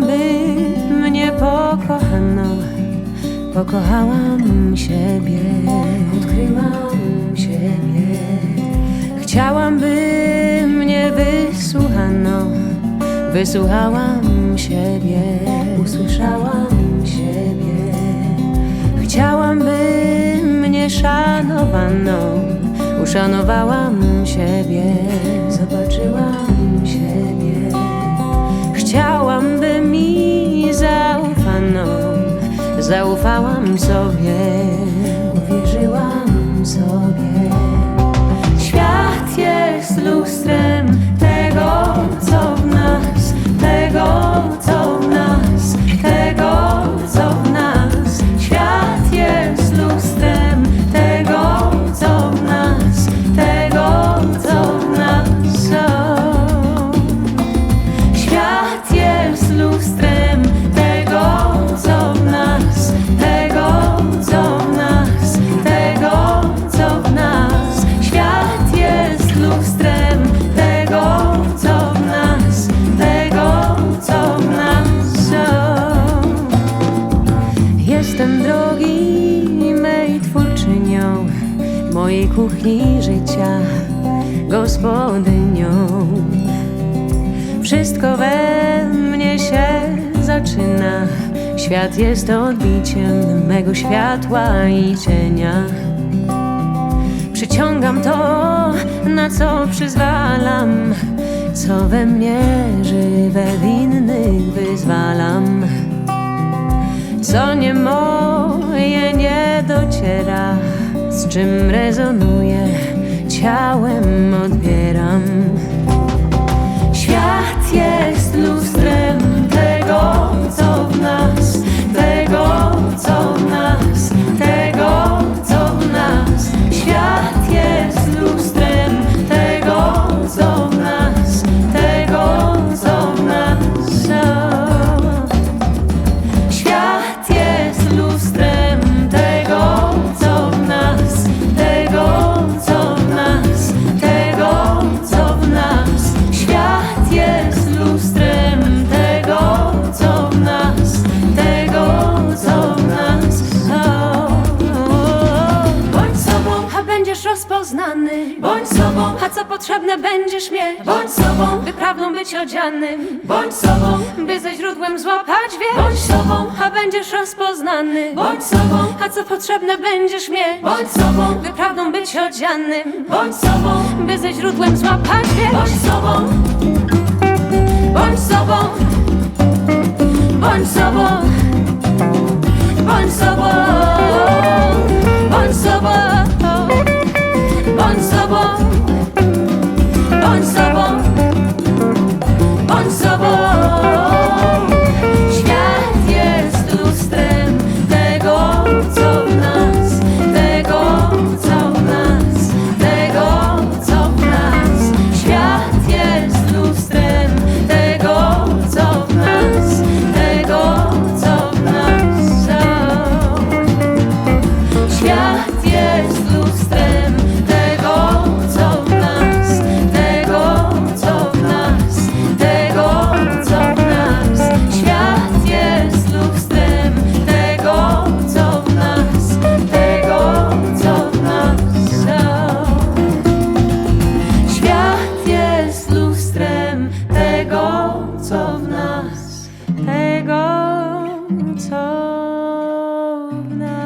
by mnie pokochano. Pokochałam siebie, odkryłam siebie. Chciałam, by mnie wysłuchano. Wysłuchałam siebie, usłyszałam siebie. Chciałam, by mnie szanowano. Uszanowałam siebie. How I'm so yeah. Mojej kuchni życia, gospodynią. Wszystko we mnie się zaczyna. Świat jest odbiciem mego światła i cienia. Przyciągam to, na co przyzwalam, co we mnie żywe innych wyzwalam. Co nie moje nie dociera, z czym rezonuje, ciałem odbieram. Rozpoznany. Bądź sobą, a co potrzebne będziesz mieć. Bądź sobą, by prawdą być odzianym. Bądź sobą, by ze źródłem złapać wiesz. Bądź sobą, a będziesz rozpoznany. Bądź sobą, a co potrzebne będziesz mieć. Bądź sobą, by prawdą być odzianym. Bądź sobą, by ze źródłem złapać wiesz. Bądź sobą, bądź sobą, bądź sobą, of now.